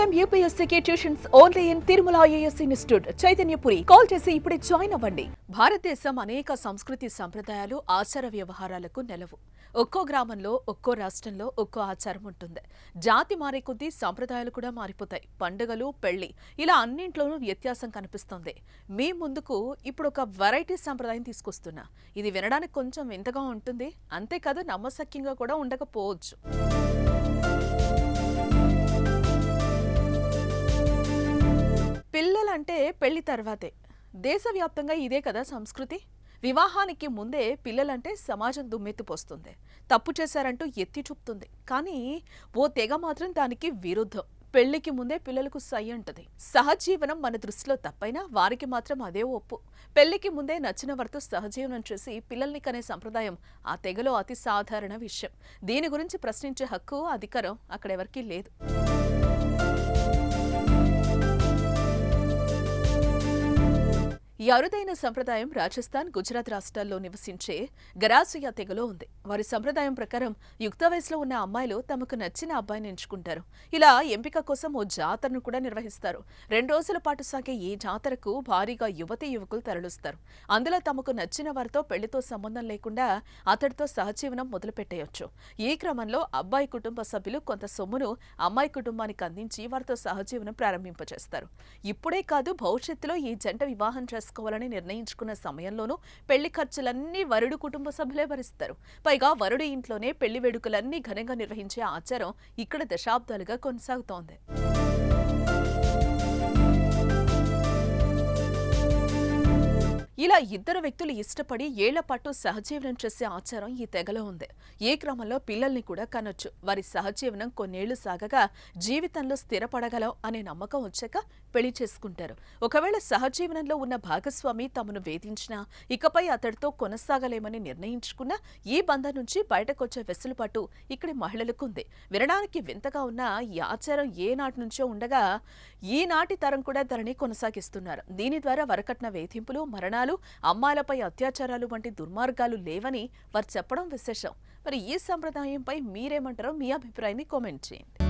Time యూపీఎస్సీకి tuitions only in Tirumala IAS institute. Chaitanyapuri. Call చేసి ఇప్పుడే join అవ్వండి. భారతదేశం అనేక సంస్కృతి సంప్రదాయాలు ఆచార వ్యవహారాలకు నెలవు. ఒక్కో గ్రామంలో ఒక్కో రాష్ట్రంలో ఒక్కో ఆచారం ఉంటుంది. జాతి మారే కొద్దీ సంప్రదాయాలు కూడా మారిపోతాయి. పండుగలు పెళ్ళి ఇలా అన్నింట్లోనూ వ్యత్యాసం కనిపిస్తుంది. మీ ముందుకు ఇప్పుడు ఒక వెరైటీ సంప్రదాయం తీసుకొస్తున్నా. ఇది వినడానికి కొంచెం వింతగా ఉంటుంది. అంతేకాదు నమ్మశక్యంగా కూడా ఉండకపోవచ్చు. పిల్లలంటే పెళ్ళి తర్వాతే. దేశవ్యాప్తంగా ఇదే కదా సంస్కృతి? వివాహానికి ముందే పిల్లలంటే సమాజం దుమ్మెత్తిపోస్తుంది తప్పు చేశారంటూ ఎత్తి చూపుతుంది. కానీ ఓ తెగ మాత్రం దానికి విరుద్ధం. పెళ్ళికి ముందే పిల్లలకు సై అంటది సహజీవనం మన దృష్టిలో తప్పైనా వారికి మాత్రం అదే ఒప్పు. పెళ్ళికి ముందే నచ్చిన వారితో సహజీవనం చేసి పిల్లల్ని కనే సంప్రదాయం ఆ తెగలో అతి సాధారణ విషయం. దీని గురించి ప్రశ్నించే హక్కు అధికారం అక్కడెవరికీ లేదు. ఈ అరుదైన సంప్రదాయం రాజస్థాన్ గుజరాత్ రాష్ట్రాల్లో నివసించే గరాసియా తెగలో ఉంది. వారి సంప్రదాయం ప్రకారం యుక్త వయసులో ఉన్న అమ్మాయిలు తమకు నచ్చిన అబ్బాయిని ఎంచుకుంటారు. ఇలా ఎంపిక కోసం ఓ జాతరను కూడా నిర్వహిస్తారు. రెండు రోజుల పాటు సాగే ఈ జాతరకు భారీగా యువతి యువకులు తరలుస్తారు. అందులో తమకు నచ్చిన వారితో పెళ్ళితో సంబంధం లేకుండా అతడితో సహజీవనం మొదలుపెట్టేయొచ్చు. ఈ క్రమంలో అబ్బాయి కుటుంబ సభ్యులు కొంత సొమ్మును అమ్మాయి కుటుంబానికి అందించి వారితో సహజీవనం ప్రారంభింపచేస్తారు ఇప్పుడే కాదు భవిష్యత్తులో ఈ జంట వివాహం చేసుకోవాలని నిర్ణయించుకున్న సమయంలోనూ పెళ్ళి ఖర్చులన్నీ వరుడు కుటుంబ సభ్యులే భరిస్తారు. పైగా వరుడి ఇంట్లోనే పెళ్ళి వేడుకలన్నీ ఘనంగా నిర్వహించే ఆచారం ఇక్కడ దశాబ్దాలుగా కొనసాగుతోంది. ఇలా ఇద్దరు వ్యక్తులు ఇష్టపడి ఏళ్ళపాటు సహజీవనం చేసే ఆచారం ఈ తెగలో ఉంది. ఏ క్రమంలో పిల్లల్ని కూడా కనొచ్చు. వారి సహజీవనం కొన్నేళ్ళు సాగగా జీవితంలో స్థిరపడగలం అనే నమ్మకం వచ్చాక పెళ్ళి చేసుకుంటారు. ఒకవేళ సహజీవనంలో ఉన్న భాగస్వామి తమను వేధించినా ఇకపై అతడితో కొనసాగలేమని నిర్ణయించుకున్న ఈ బంధం నుంచి బయటకొచ్చే వెసులుబాటు ఇక్కడి మహిళలకు ఉంది వినడానికి వింతగా ఉన్న ఈ ఆచారం ఏ నాటి నుంచో ఉండగా ఈనాటి తరం కూడా ధరని కొనసాగిస్తున్నారు. దీని ద్వారా వరకట్న వేధింపులు మరణాలు అమ్మాయిలపై అత్యాచారాలు వంటి దుర్మార్గాలు లేవని వారు చెప్పడం విశేషం. మరి ఈ సంప్రదాయంపై మీరేమంటారో మీ అభిప్రాయాన్ని కామెంట్ చేయండి.